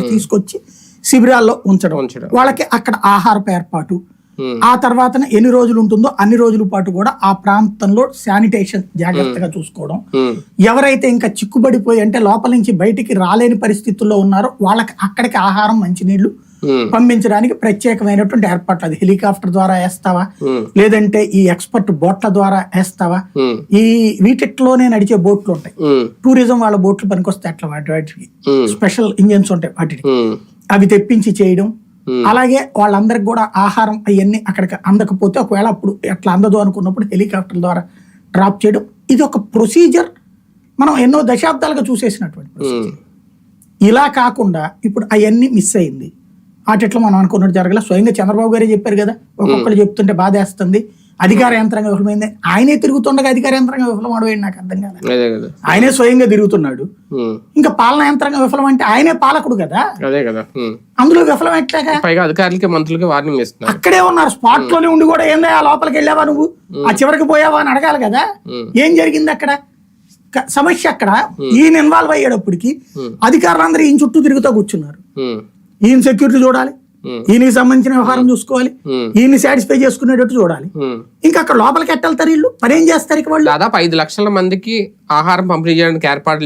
తీసుకొచ్చి శిబిరాల్లో ఉంచడం ఉంచడం. వాళ్ళకి అక్కడ ఆహారపు ఏర్పాటు ఆ తర్వాత ఎన్ని రోజులు ఉంటుందో అన్ని రోజుల పాటు కూడా ఆ ప్రాంతంలో శానిటేషన్ జాగ్రత్తగా చూసుకోవడం. ఉమ్, ఎవరైతే ఇంకా చిక్కుబడిపోయి అంటే లోపల నుంచి బయటికి రాలేని పరిస్థితుల్లో ఉన్నారో వాళ్ళకి అక్కడికి ఆహారం మంచినీళ్ళు పంపించడానికి ప్రత్యేకమైనటువంటి ఏర్పాట్లు. అది హెలికాప్టర్ ద్వారా వేస్తావా? లేదంటే ఈ ఎక్స్పర్ట్ బోట్ల ద్వారా వేస్తావా? ఈ వీటిలోనే నడిచే బోట్లు ఉంటాయి. టూరిజం వాళ్ళ బోట్లు పనికొస్తాయి అట్లా వాటి వాటికి. స్పెషల్ ఇంజన్స్ ఉంటాయి వాటికి. అవి తెప్పించి చేయడం Hmm. అలాగే వాళ్ళందరికి కూడా ఆహారం అవన్నీ అక్కడికి అందకపోతే ఒకవేళ అప్పుడు ఎట్లా అందదు అనుకున్నప్పుడు హెలికాప్టర్ ద్వారా డ్రాప్ చేయడం. ఇది ఒక ప్రొసీజర్. మనం ఎన్నో దశాబ్దాలుగా చూసేసినటువంటి. ఉమ్, ఇలా కాకుండా ఇప్పుడు అవన్నీ మిస్ అయింది. వాటిట్లో మనం అనుకున్నట్టు జరగల. స్వయంగా చంద్రబాబు గారే చెప్పారు కదా ఒక్కొక్కరు చెప్తుంటే బాధేస్తుంది. అధికార యంత్రాంగం విఫలమైంది. ఆయనే తిరుగుతుండగా అధికార యంత్రాంగం విఫలం అవడం నాకు అర్థం కదా? ఆయనే స్వయంగా తిరుగుతున్నాడు. ఇంకా పాలనా యంత్రాంగం విఫలం అంటే ఆయనే పాలకుడు కదా? అదే కదా. అందులో విఫలం ఎట్లాగా పైగా అధికారులకి మంత్రులకి వార్నింగ్ ఇస్తున్నారు. అక్కడే ఉన్నారు. స్పాట్లోనే ఉండి కూడా ఏందా ఆ లోపలికి వెళ్ళావా నువ్వు? ఆ చివరికి పోయావా అని అడగాలి కదా? ఏం జరిగింది అక్కడ? సమస్య అక్కడ. ఈయన ఇన్వాల్వ్ అయ్యేటప్పటికి. అధికారులందరూ ఈయన చుట్టూ తిరుగుతూ కూర్చున్నారు. ఈయన సెక్యూరిటీ చూడాలి. ఈయనకి సంబంధించిన వ్యవహారం చూసుకోవాలి. ఉమ్, ఈయన్ని సాటిస్ఫై చేసుకునేటట్టు చూడాలి. ఇంకా అక్కడ లోపలికి ఎట్టెళ్తారు వీళ్ళు? పని ఏం చేస్తారు ఇక వాళ్ళు? దాదాపు ఐదు లక్షల మందికి ఆహారం పంపిణీ చేయడానికి ఏర్పాట్లు